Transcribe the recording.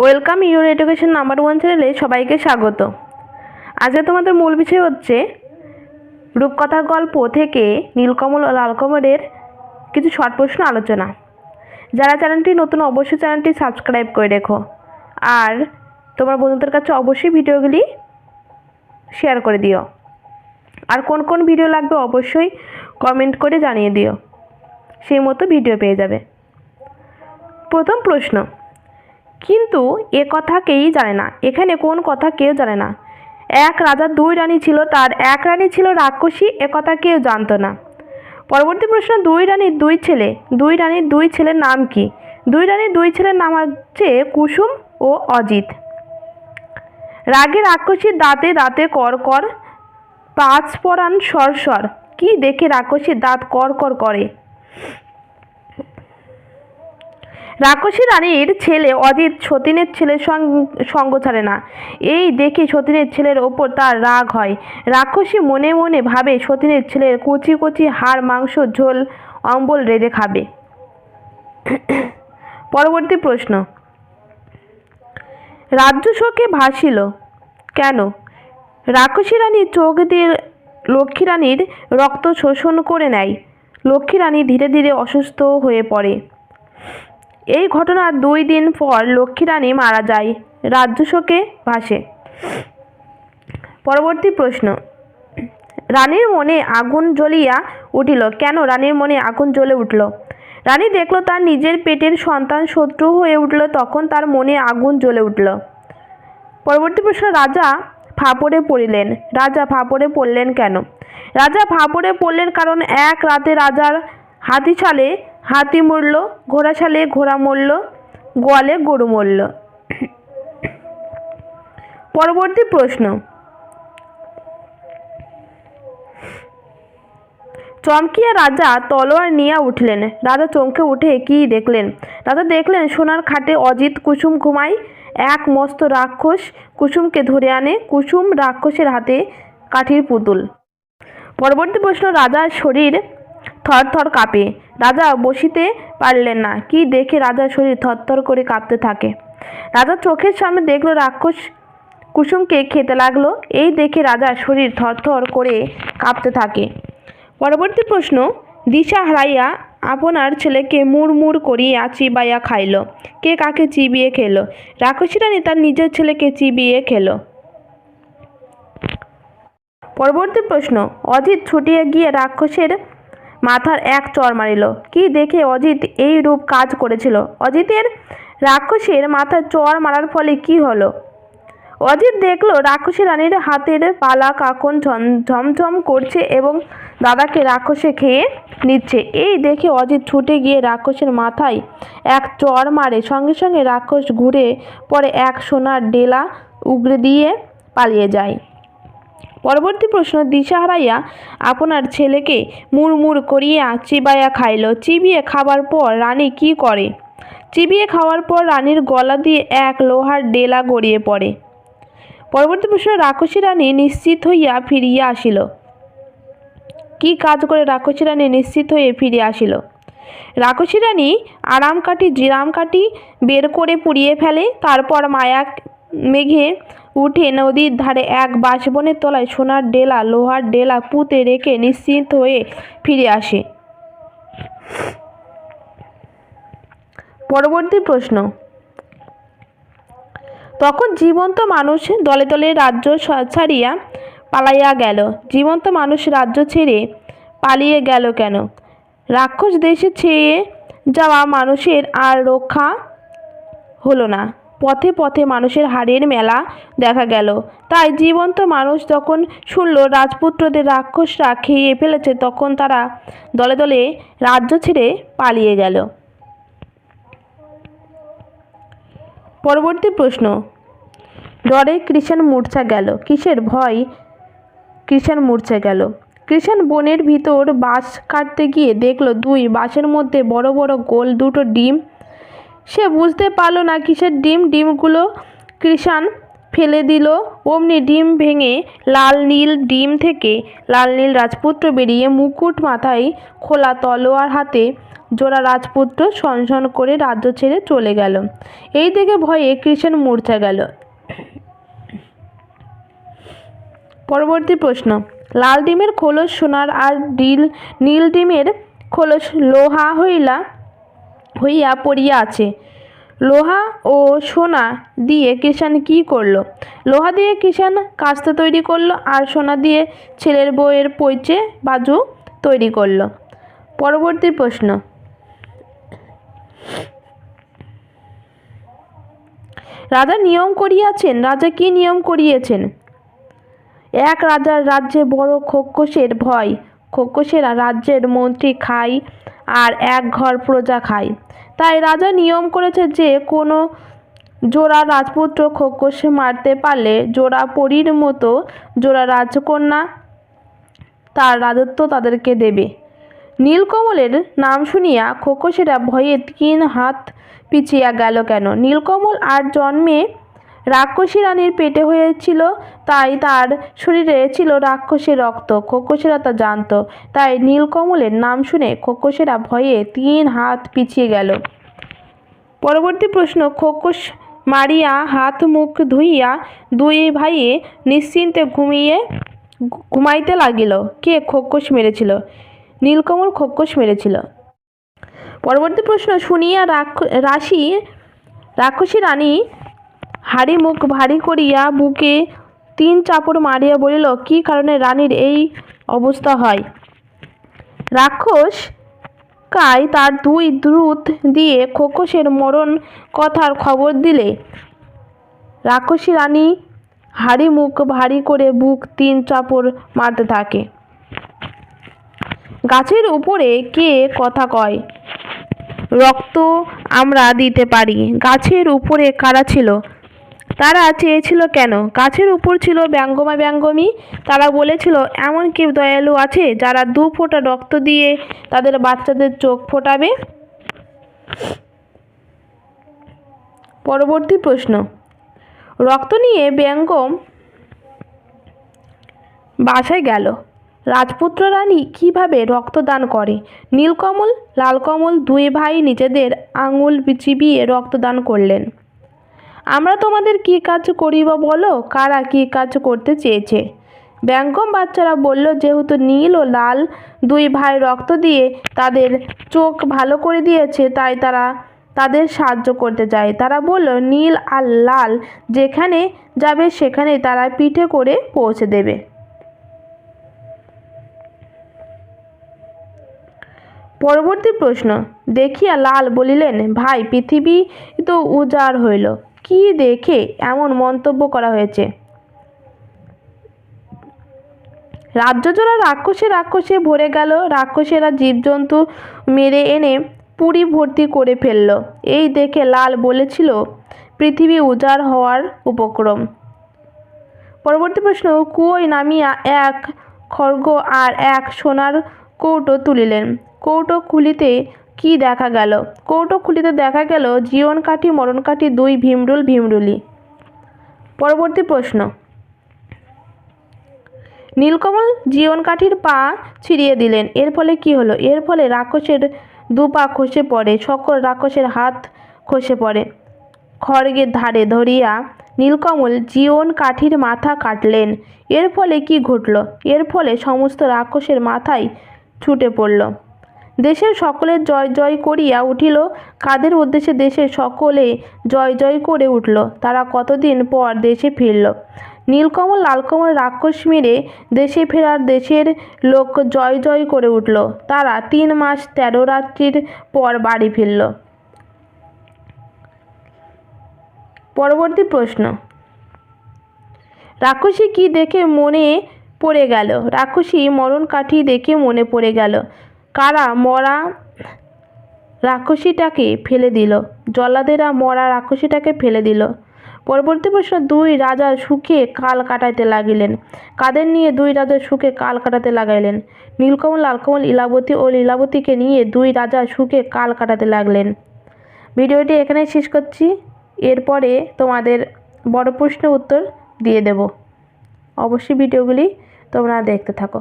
Welcome your education number one চ্যানেলে সবাইকে স্বাগত। আজকে তোমাদের মূল বিষয় হচ্ছে রূপকথার গল্প থেকে নীলকমল ও লালকমলের কিছু শর্ট প্রশ্ন আলোচনা। যারা চ্যানেলটি নতুন, অবশ্যই চ্যানেলটি সাবস্ক্রাইব করে রেখো। আর তোমার বন্ধুদের কাছে অবশ্যই ভিডিওগুলি শেয়ার করে দিও। আর কোন কোন ভিডিও লাগবে অবশ্যই কমেন্ট করে জানিয়ে দিও। সেই মতো ভিডিও পেয়ে যাবে। প্রথম প্রশ্ন কিন্তু এ কথা কেউই জানে না। এখানে কোন কথা কেউ জানে না। এক রাজার দুই রানী ছিল, তার এক রানী ছিল রাক্ষসী, এ কথা কেউ জানতো না। পরবর্তী প্রশ্ন, দুই রানীর দুই ছেলে। দুই রানীর দুই ছেলের নাম কি? দুই রানীর দুই ছেলের নাম হচ্ছে কুসুম ও অজিত। রাগে রাক্ষসীর দাঁতে দাঁতে কর কর, পাঁচ পরাণ সরসর কি দেখে রাক্ষসীর দাঁত কর কর করে? রাক্ষসী রানীর ছেলে অজিত সতীনের ছেলের সঙ্গ ছাড়ে না। এই দেখে সতীনের ছেলের ওপর তার রাগ হয়। রাক্ষসী মনে মনে ভাবে সতীনের ছেলের কচি কচি হাড়, মাংস, ঝোল, অম্বল রেঁধে খাবে। পরবর্তী প্রশ্ন। রাজ্য শোকে ভাসিল কেন? রাক্ষসী রানীর চোখ দিয়ে লক্ষ্মী রানীর রক্ত শোষণ করে নেয়। লক্ষ্মী রানী ধীরে ধীরে অসুস্থ হয়ে পড়ে। এই ঘটনার দুই দিন পর লক্ষ্মী রানী মারা যায়, রাজ্য শোকে ভাসে। পরবর্তী প্রশ্ন। রানীর মনে আগুন জ্বলিয়া উঠিল। কেন রানীর মনে আগুন জ্বলে উঠল? রানী দেখল তার নিজের পেটের সন্তান শত্রু হয়ে উঠল, তখন তার মনে আগুন জ্বলে উঠল। পরবর্তী প্রশ্ন, রাজা ফাপড়ে পড়িলেন। রাজা ফাপড়ে পড়লেন কেন? রাজা ফাপড়ে পড়লেন কারণ এক রাতে রাজার হাতি ছালে হাতি মরল ঘোড়া ছালে ঘোড়া মরল, গোয়ালে গরু মরল। পরবর্তী প্রশ্ন। চমকিয়া রাজা তলোয়ার নিয়ে উঠলেন। রাজা চমকে উঠে কি দেখলেন? রাজা দেখলেন সোনার খাটে অজিত কুসুম ঘুমায়। এক মস্ত রাক্ষস কুসুমকে ধরে আনে। কুসুম রাক্ষসের হাতে কাঠির পুতুল। পরবর্তী প্রশ্ন, রাজার শরীর থরথর কাঁপে। রাজা বসিতে পারলেন না। কি দেখে রাজার শরীর থরথর করে কাঁপতে থাকে। রাজার চোখের সামনে দেখল রাক্ষস কুসুমকে খেতে লাগল। এই দেখে রাজার শরীর থরথর করে কাঁপতে থাকে। পরবর্তী প্রশ্ন, দিশা হারাইয়া আপনার ছেলেকে মুড়মুড় করিয়া চিবাইয়া খাইল। কে কাকে চিবিয়ে খেল? রাক্ষসী রানী তার নিজের ছেলেকে চিবিয়ে খেল। পরবর্তী প্রশ্ন, অজিত ছুটিয়ে গিয়ে রাক্ষসের মাথার এক চর মারিল। কি দেখে অজিত এই রূপ কাজ করেছিল? অজিতের রাক্ষসের মাথায় চর মারার ফলে কি হলো? অজিত দেখল রাক্ষসী রানীর হাতের পালা কাকন ঝমঝম করছে এবং দাদাকে রাক্ষসে খেয়ে নিচ্ছে। এই দেখে অজিত ছুটে গিয়ে রাক্ষসের মাথায় এক চর মারে। সঙ্গে সঙ্গে রাক্ষস ঘুরে পরে এক সোনার ডেলা উগড়ে দিয়ে পালিয়ে যায়। পরবর্তী প্রশ্ন দিশা হারাইয়া আপনার ছেলেকে মুড়মুড় করিয়া চিবাইয়া খাইল। চিবিয়ে খাবার পর রানী কি করে? চিবিয়ে খাওয়ার পর রানীর গলা দিয়ে এক লোহার ডেলা গড়িয়ে পড়ে। পরবর্তী প্রশ্ন, রাক্ষসী রানী নিশ্চিত হইয়া ফিরিয়া আসিল। কি কাজ করে রাক্ষসী রানী নিশ্চিত হয়ে ফিরে আসিল? রাক্ষসী রানী আরাম কাঠি জিরাম কাঠি বের করে পুড়িয়ে ফেলে, তারপর মায়া মেঘে উঠে নদীর ধারে এক বাঁশবনের তলায় সোনার ডেলা, লোহার ডেলা পুঁতে রেখে নিশ্চিন্ত হয়ে ফিরে আসে। পরবর্তী প্রশ্ন। তখন জীবন্ত মানুষ দলে দলে রাজ্য ছাড়িয়া পালাইয়া গেল। জীবন্ত মানুষ রাজ্য ছেড়ে পালিয়ে গেল কেন? রাক্ষস দেশে ছেয়ে যাওয়া মানুষের আর রক্ষা হলো না। পথে পথে মানুষের হাড়ের মেলা দেখা গেল। তাই জীবন্ত মানুষ যখন শুনল রাজপুত্রদের রাক্ষসরা খেয়ে ফেলেছে, তখন তারা দলে দলে রাজ্য ছেড়ে পালিয়ে গেল। পরবর্তী প্রশ্ন। ডরে কৃষাণ মূর্ছা গেল। কিসের ভয় কৃষাণ মূর্ছা গেল? কৃষাণ বনের ভিতর বাঁশ কাটতে গিয়ে দেখল দুই বাঁশের মধ্যে বড় বড় গোল দুটো ডিম সে বুঝতে পারল না কিসের ডিম, ডিমগুলো কৃষাণ ফেলে দিল। অমনি ডিম ভেঙে লাল নীল ডিম থেকে লাল নীল রাজপুত্র বেরিয়ে মুকুট মাথায় খোলা তলোয়ার হাতে জোড়া রাজপুত্র সনসন করে রাজ্য ছেড়ে চলে গেল। এই দেখে ভয়ে কৃষণ মূর্ছা গেল। পরবর্তী প্রশ্ন। লাল ডিমের খোলস সোনার আর ডিল, নীল ডিমের খোলস লোহা হইলা হইয়া পড়িয়া আছে। লোহা ও সোনা দিয়ে কিষান কি করল? লোহা দিয়ে কিষান কাস্তে তৈরি করল আর সোনা দিয়ে ছেলের বউয়ের পৈচে বাজু তৈরি করল। পরবর্তী প্রশ্ন। রাজা নিয়ম করিয়াছেন, রাজা কি নিয়ম করিয়েছেন? এক রাজার রাজ্যে বড় খোকসের ভয়, খোকসেরা রাজ্যের মন্ত্রী খায় আর এক ঘর প্রজা খায়। তাই রাজা নিয়ম করেছে যে কোনো জোড়া রাজপুত্র খোকস মারতে পারলে জোড়া পরীর মতো জোড়া রাজকন্যা তার রাজত্ব তাদেরকে দেবে। নীলকমলের নাম শুনিয়া খোকসেরা ভয়ে তিন হাত পিছিয়া গেল কেন? নীলকমল আর জন্মে রাক্ষসী রানীর পেটে হয়েছিল, তাই তার শরীরে ছিল রাক্ষসী রক্ত। খোকসেরা তা জানত। তাই নীলকমলের নাম শুনে খোকসেরা ভয়ে তিন হাত পিছিয়ে গেল। পরবর্তী প্রশ্ন, খোকস মারিয়া হাত মুখ ধুইয়া দুই ভাইয়ে নিশ্চিন্তে ঘুমিয়ে ঘুমাইতে লাগিল। কে? খোকস মেরেছিল। নীলকমল খোকস মেরেছিল। পরবর্তী প্রশ্ন, শুনিয়া রাক্ষ রাশি, রাক্ষসী রানী হাড়ি মুখ ভারী করিয়া বুকে তিন চাপড় মারিয়া বলিল, কি কারণে রানীর এই অবস্থা হয়? রাক্ষস কায় তার দুই দ্রুত দিয়ে খোকসের মরণ কথার খবর দিলে। রাক্ষসী রানী হাড়ি মুখ ভারী করে বুক তিন চাপড় মারতে থাকে। গাছের উপরে কে কথা কয়? রক্ত আমরা দিতে পারি। গাছের উপরে কারা ছিল? তারা চেয়েছিল কেন? গাছের উপর ছিল ব্যঙ্গমা ব্যঙ্গমী। তারা বলেছিল, এমন কেউ দয়ালু আছে যারা দু ফোঁটা রক্ত দিয়ে তাদের বাচ্চাদের চোখ ফোটাবে? পরবর্তী প্রশ্ন। রক্ত নিয়ে ব্যঙ্গম বাসায় গেল। রাজপুত্র রানী কীভাবে রক্তদান করে? নীলকমল, লালকমল দুই ভাই নিজেদের আঙুল চিবিয়ে রক্তদান করলেন। আমরা তোমাদের কি কাজ করিব বলো? কারা কি কাজ করতে চেয়েছে? ব্যঙ্গম বাচ্চারা বলল, যেহেতু নীল ও লাল দুই ভাই রক্ত দিয়ে তাদের চোখ ভালো করে দিয়েছে, তাই তারা তাদের সাহায্য করতে চায়। তারা বলল, নীল আর লাল যেখানে যাবে সেখানে তারা পিঠে করে পৌঁছে দেবে। পরবর্তী প্রশ্ন, দেখিয়া লাল বলিলেন, ভাই, পৃথিবী তো উজাড় হইল। কি দেখে এমন মন্তব্য করা হয়েছে? রাজ্যজোড়া রাক্ষসে রাক্ষসে ভরে গেল, রাক্ষসেরা জীবজন্তু মেরে এনে পুরী ভর্তি করে ফেলল। এই দেখে লাল বলেছিল, পৃথিবী উজাড় হওয়ার উপক্রম। পরবর্তী প্রশ্ন, কুয়োয় নামিয়া এক খড়গ আর এক সোনার কৌটো তুলিলেন। কৌটো খুলিতে কি দেখা গেল? কৌটো খুলিতে দেখা গেল জীবন কাঠি, মরণ কাঠি, দুই ভীমরুল, ভীমরুলি। পরবর্তী প্রশ্ন। নীলকমল জীবন কাঠির পা ছিঁড়িয়ে দিলেন। এর ফলে কি হলো? এর ফলে রাক্ষসের দু পা খসে পড়ে, সকল রাক্ষসের হাত খসে পড়ে। খড়গের ধারে ধরিয়া নীলকমল জীবন কাঠির মাথা কাটলেন। এর ফলে কি ঘটল? এর ফলে সমস্ত রাক্ষসের মাথায় ছুটে পড়ল। দেশের সকলের জয় জয় করিয়া উঠিল। কাদের উদ্দেশ্যে দেশের সকলে জয় জয় করে উঠল? তারা কতদিন পর দেশে ফিরল? নীলকমল, লালকমল, রাক্ষস মেরে দেশে ফেরার দেশের লোক জয় জয় করে উঠল। তারা তিন মাস তেরো রাত্রির পর বাড়ি ফিরল। পরবর্তী প্রশ্ন। রাক্ষসী কি দেখে মনে পড়ে গেল? রাক্ষসী মরণ কাঠি দেখে মনে পড়ে গেল। কারা মরা রাক্ষসীটাকে ফেলে দিল? জল্লাদেরা মরা রাক্ষসীটাকে ফেলে দিল। পরবর্তী প্রশ্ন, দুই রাজা সুখে কাল কাটাইতে লাগিলেন। কাদের নিয়ে দুই রাজা সুখে কাল কাটাতে লাগাইলেন? নীলকমল, লালকমল, ইলাবতী ও লীলাবতীকে নিয়ে দুই রাজা সুখে কাল কাটাতে লাগলেন। ভিডিওটি এখানেই শেষ করছি। এরপরে তোমাদের বড় প্রশ্ন উত্তর দিয়ে দেব। অবশ্যই ভিডিওগুলি তোমরা দেখতে থাকো।